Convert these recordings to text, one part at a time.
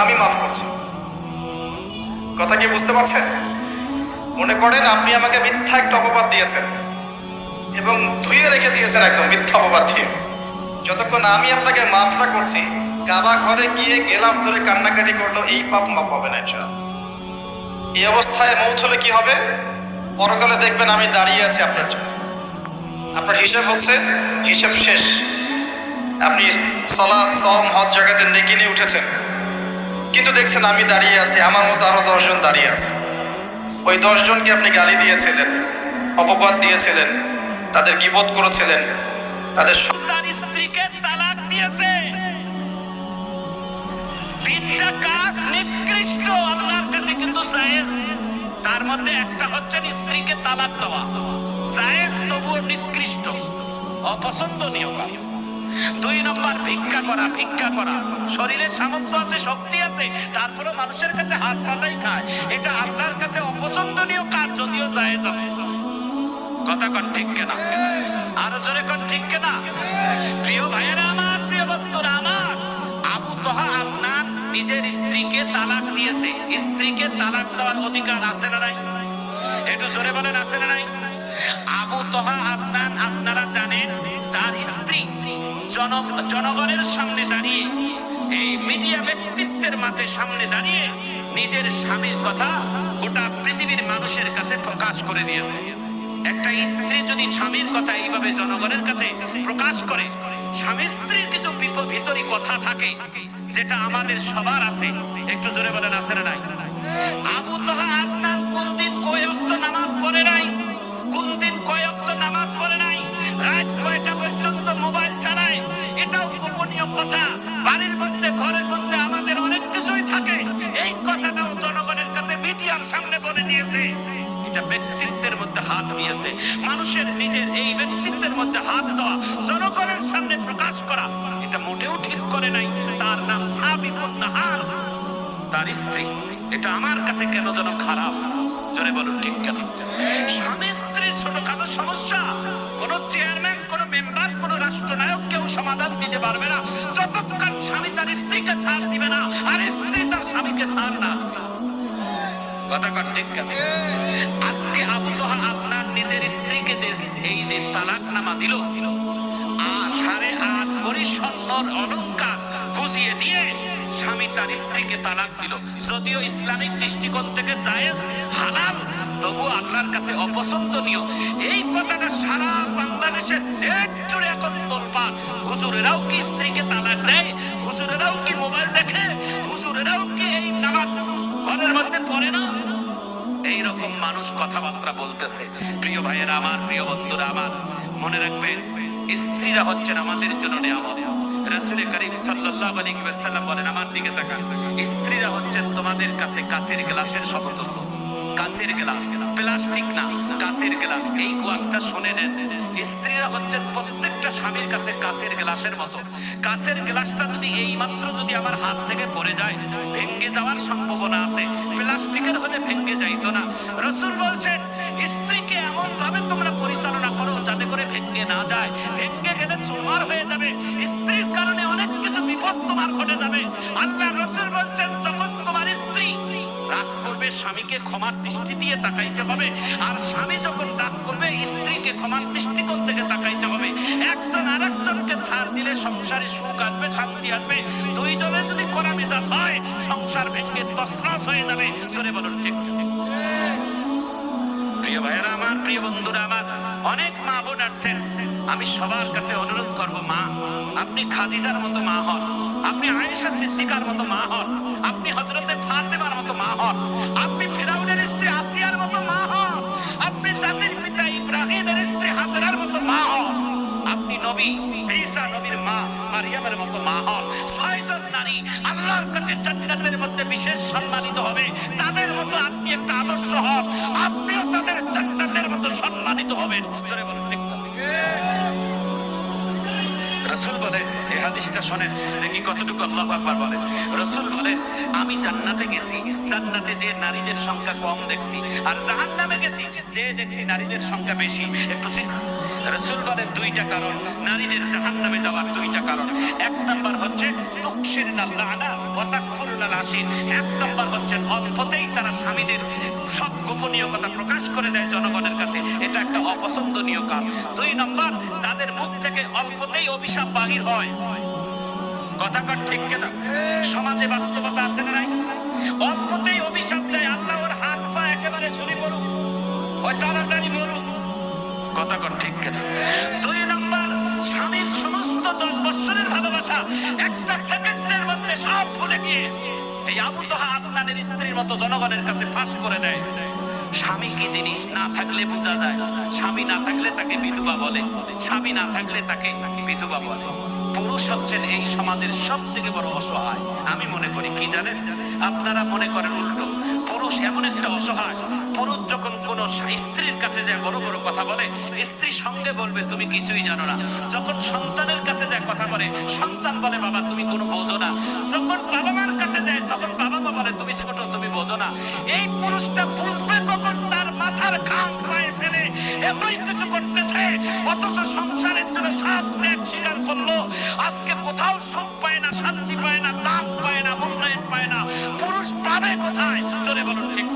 আমি মাফ করছি। কথা কি বুঝতে পারছেন? মনে করেন আপনি আমাকে মিথ্যা একটা অপবাদ দিয়েছেন এবং ধুয়ে রেখে দিয়েছেন একদম মিথ্যা অপবাদ দিয়ে। যতক্ষণ আমি আপনাকে মাফ না করছি, কাবা ঘরে গিয়ে গেলাফ ধরে কান্নাকাটি করল এই পাপ মাফ হবে না ইনশাআল্লাহ। এই অবস্থায় মৌত হলে কি হবে? পরকালে দেখবেন আমি দাঁড়িয়ে আছি আপনার জন্য। আপনার হিসাব হচ্ছে, হিসাব শেষ। আপনি সলাদ সম হজ জায়গাতে নেকি নিয়ে উঠেছেন। কিন্তু দেখছেন আমি দাঁড়িয়ে আছি, আমার মতো আরও দশজন দাঁড়িয়ে আছে। ওই দশজনকে আপনি গালি দিয়েছিলেন, অপবাদ দিয়েছিলেন, তাদের গিবোধ করেছিলেন, তাদের স্ত্রীকে তালাক দিয়েছে। তিনটা কাজ নিকৃষ্ট আল্লাহর কাছে, কিন্তু জায়েজ। তার মধ্যে একটা হচ্ছে স্ত্রীকে তালাক দেওয়া। জায়েজ তবুও নিকৃষ্ট, অপছন্দনীয় কাজ। দুই নম্বর, ভিক্ষা করা ভিক্ষা করা। শরীরে সামর্থ্য আছে, শক্তি আছে তারপরে মানুষের কাছে হাত পাতাই খায়। এটা আল্লাহর কাছে অপছন্দনীয় কাজ, যদিও জায়েজ আছে। কথা ঠিক কেনা? আরও জোরে ঠিক কেনা? প্রিয় ভাইয়েরা আমার, প্রিয় আমার, আবু তোহা আপনার নিজের স্ত্রীকে তালাক দিয়েছে। স্ত্রীকে তালাক দেওয়ার অধিকার আছে না নাই? একটু জোরে বলেন, আছে না নাই? আবু তোহা আপনার আপনারা জনগণের সামনে দাঁড়িয়ে, এই মিডিয়া ব্যক্তিত্বের মাঝে সামনে দাঁড়িয়ে নিজের স্বামীর কথা গোটা পৃথিবীর মানুষের কাছে প্রকাশ করে দিয়েছে। একটা স্ত্রী যদি স্বামীর কথা এইভাবে জনগণের কাছে প্রকাশ করে, স্বামী স্ত্রীর কিছু ভিতরি কথা থাকে, যেটা আমাদের সবার আছে। একটু জোরে বলেন, আছে না নাই? বলে দিয়েছে, এটা ব্যক্তিত্বের মধ্যে হাত দিয়েছে। মানুষের নিজের এই ব্যক্তিত্বের মধ্যে হাত দেওয়া, জনগণের সামনে প্রকাশ করা, এটা মোটেও ঠিক করে নাই। তার নাম সাবিকুন নাহার তার স্ত্রী, এটা আমার কাছে কেন যেন খারাপ? জোরে বলুন, ঠিক কেন? স্বামী স্ত্রীর ছোটখাটো সমস্যা, কোন চেয়ারম্যান কোন মেম্বার কোন রাষ্ট্রনায়ক কেউ সমাধান দিতে পারবে না। যতক্ষণ স্বামী তার স্ত্রীকে ছাড় দিবে না, আর স্ত্রী তার স্বামীকে ছাড় না। কথা কন ঠিক কেন? আজকে আবু তোহা আপনার নিজের স্ত্রীকে যে এই যে তালাক নামা দিল সাড়ে আট ভরি স্বর্ণর অলঙ্কার বুঝিয়ে দিয়ে স্বামী তার স্ত্রীকে তালাক দিল। যদিও ইসলামিক দৃষ্টিকোণ থেকে জায়েজ, হালাল, তবু আল্লাহর কাছে অপছন্দনীয়। এই কথাটা সারা বাংলাদেশের দেড় জুড়ে এখন তোলপাড়। হুজুরেরাও কি স্ত্রীকে তালাক দেয়? হুজুরেরাও কি মোবাইল দেখে? হুজুরেরাও কি এই নামাজ ঘরের মধ্যে পড়ে না? এইরকম মানুষ কথাবার্তা বলতেছে। প্রিয় ভাইয়েরা আমার, প্রিয় বন্ধুরা আমার, মনে রাখবেন, স্ত্রীরা হচ্ছেন আমাদের জন্য নেওয়া রাসূল করিম সাল্লাল্লাহু আলাইহি ওয়াসাল্লাম বলেন, আমার দিকে তাকান। স্ত্রীরা হচ্ছেন তোমাদের কাছে কাছের গ্লাসের সমতুল্য। কাছের গ্লাস। প্লাস্টিক না, কাঁচের গ্লাস। এই কুয়াশটা শুনে নেন। স্ত্রীরা হচ্ছেন প্রত্যেকটা স্বামীর কাছে কাঁচের গ্লাসের মতো। কাঁচের গ্লাসটা যদি এই মাত্র যদি আমার হাত থেকে পড়ে যায়, ভেঙে যাওয়ার সম্ভাবনা আছে। প্লাস্টিকের হলে ভেঙ্গে যাইতো না। রসুল ক্ষমার দৃষ্টি দিয়ে তাকাইতে হবে। আর স্বামী যখন রাগ করবে, স্ত্রীকে ক্ষমার দৃষ্টিকোণ থেকে তাকাইতে হবে। একজন আর একজনকে ছাড় দিলে সংসারে সুখ আসবে, শান্তি আসবে। দুইজনের যদি করা মেজাজ হয়, সংসার ভেঙে তসনস হয়ে যাবে। সরে বলুন ঠিক। প্রিয় ভাইয়েরা আমার, প্রিয় বন্ধুরা আমার, অনেক মা বোন আসছেন। আমি সবার কাছে অনুরোধ করব, মা, আপনি খাদিজার মতো মা হন। আপনি আয়েশা সিদ্দিকার মতো মা হন। আপনি হযরতে ফাতেমার মতো মা হন। আপনি মা হন। ছয়জন নারী আল্লাহর কাছে জান্নাতের মধ্যে বিশেষ সম্মানিত হবে। তাদের মতো আপনি একটা আদর্শ হন। আপনিও তাদের জান্নাতের মতো সম্মানিত হবেন। জোরে বলুন, ঠিক রাসূল রসুল বলে এই হাদিসটা শোনেন, দেখি কতটুকু আল্লাহ আকবার বলে রসুল বলে, আমি জান্নাতে গেছি, জান্নাতে যে নারীদের সংখ্যা কম দেখছি, আর জাহান্নামে গেছি, যে দেখছি নারীদের সংখ্যা বেশি, একটু রসুল বলে, দুইটা কারণ, নারীদের জাহান্নামে যাওয়ার দুইটা কারণ। এক নাম্বার হচ্ছে তুকসির আল্লাহ ওয়াতাকফুরুল আশির এক নম্বর হচ্ছেন অল্পতেই তারা স্বামীদের সব গোপনীয় কথা প্রকাশ করে দেয় জনগণের কাছে। এটা দুই নম্বর, তাদের মুখ থেকে অল্পতেই অভিশাপ বাহির হয়। ঠিক সমাজে বাস্তবতা আছে না নাই? অল্পতেই অভিশাপ দেয় আল্লাহ, ওর হাত পা একেবারে পড়ুক, ওই তাড়াতাড়ি মরুক। ঠিক দুই নম্বর, স্বামীর সমস্ত দশ বৎসরের ভালোবাসা একটা সেকেন্ডের মধ্যে সব ভুলে গিয়ে এই আবু তোহা স্ত্রীর মতো জনগণের কাছে ফাঁস করে দেয়। স্বামী কি জিনিস না থাকলে বোঝা যায়। স্বামী না থাকলে তাকে বিধবা বলে। স্বামী না থাকলে তাকে বিধবা বলে। পুরুষ হচ্ছেন এই সমাজের সব থেকে বড় অসহায়। আমি মনে করি, কি জানেন? আপনারা মনে করেন উল্টো। পুরুষ এমন একটা অসহায়। পুরুষ যখন কোনো স্ত্রীর কাছে যায়, বড় বড় কথা বলে, স্ত্রী সঙ্গে বলবে, তুমি কিছুই জানো না। যখন সন্তানের কাছে যায়, কথা বলে, সন্তান বলে, বাবা, তুমি কোনো বোঝো না। যখন বাবা মার কাছে যায়, তখন বাবা মা বলে, তুমি ছোট, তুমি বোঝো না। এই পুরুষটা বুঝবে মাথার ঘাম পায়ে ফেলে এতই কিছু করতেছে অথচ সংসারের জন্য সব ত্যাগ স্বীকার করল। আজকে কোথাও সুখ পায় না শান্তি পায় না দাম পায় না মূল্যায়ন পায় না। পুরুষ পাবে কোথায়? চলে বলুন ঠিক।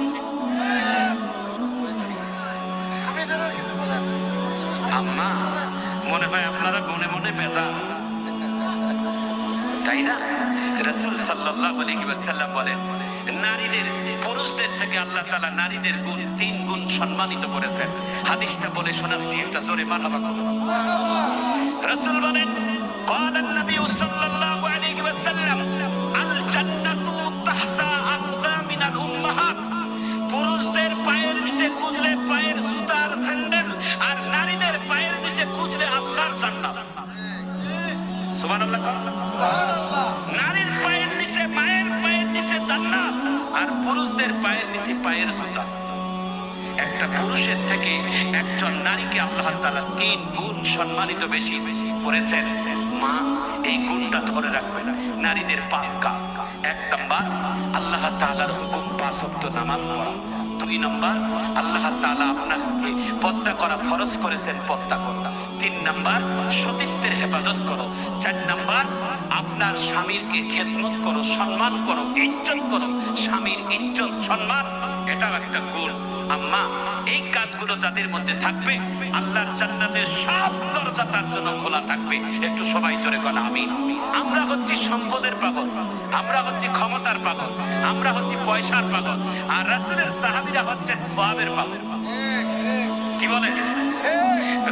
আম্মা মনে হয় আপনারা মনে মনে বেজা তাই না? রাসূল ওয়াসাল্লাম বলেন নারীদের পুরুষদের থেকে আল্লাহ তাআলা নারীদের গুণ তিন গুণ সম্মানিত করেছেন হাদিসটা বলে শোনাচ্ছি একটা জোরে মারহাবা করুন রাসূল বলেন قال النبي صلى الله عليه وسلم الجنة تحت أقدام الأمهات পুরুষদের পায়ের নিচে খুঁজলে পায়ের জুতার স্যান্ডেল আর নারীদের পায়ের নিচে খুঁজলে আল্লাহর জান্নাত সুবহানাল্লাহ নারীকে আল্লাহ তালা তিন গুণ সম্মানিত বেশি বেশি করেছেন। মা, এই গুণটা ধরে রাখবে না নারীদের পাঁচ কাজ। এক নম্বর, আল্লাহ তালার হুকুম পাঁচ ওয়াক্ত নামাজ পড়া। দুই নম্বর, আল্লাহ তাআলা আপনাকে পদ্মা করা ফরজ করেছেন, পদ্মা করো। তিন নম্বর, সতীত্বের হেফাজত করো। চার নাম্বার, আপনার স্বামীরকে খেদমত করো, সম্মান করো, ইজ্জত করো। স্বামীর ইজ্জত, সম্মান, এটাও একটা গুণ। আম্মা, এই কাজগুলো যাদের মধ্যে থাকবে, আল্লাহর জান্নাতের সব দরজা তার জন্য খোলা থাকবে। একটু সবাই জোরে বলা আমি আমরা হচ্ছি সম্পদের পাগল, আমরা হচ্ছি ক্ষমতার পাগল, আমরা হচ্ছি পয়সার পাগল, আর রাসূলের সাহাবীরা হচ্ছেন সোয়াবের পাগল। কি বলে?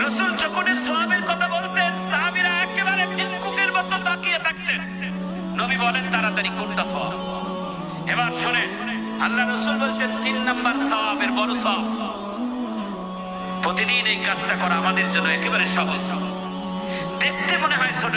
রসুল যখন সোয়াবের কথা বলতেন, সাহাবীরা একেবারে ভিক্ষুকের মতো তাকিয়ে থাকতেন। নবী বলেন, তাড়াতাড়ি কোনটা সোয়াব? এবার শুনে আল্লাহ রসুল বলছেন, তিন নম্বর সবের বড় সব প্রতিদিন এই কাজটা করা আমাদের জন্য একেবারে সহজ। দেখতে মনে হয় ছোট